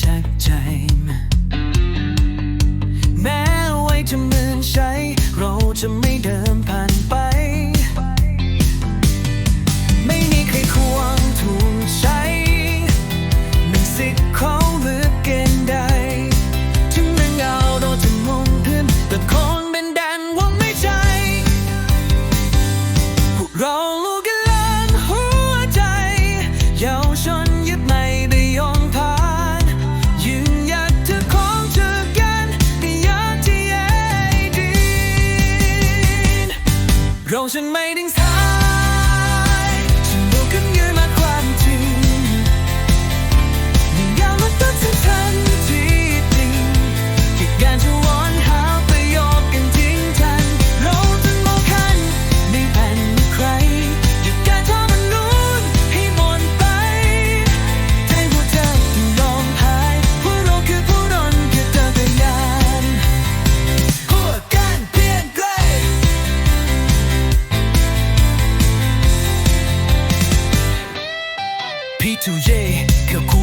ชักใจ แม้ไว้จะเหมือนใช้ เราจะไม่เดิมผ่านไป ไม่มีใครควงถูกใช้หนึ่งสิทธิ์ของเลือเกณฑ์ใด ถึงแม้เงาเราจะมงขึ้แต่คงเป็นแดนว่ไม่ใช่พวกเราลูกกันลังหัวใจเยาวชน Goes and.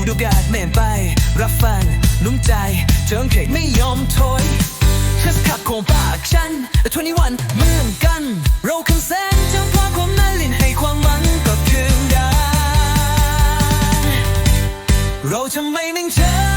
ดูกาดเน่นไป รับฟังนุ่มใจเจิงเข่งไม่ยอมถอยฉันขับขงปากฉัน21เมืองกัน เราคัำแสนจำพาความน่าลินให้ความหวังกับคืนดาเราจะไม่นิ่งเฉย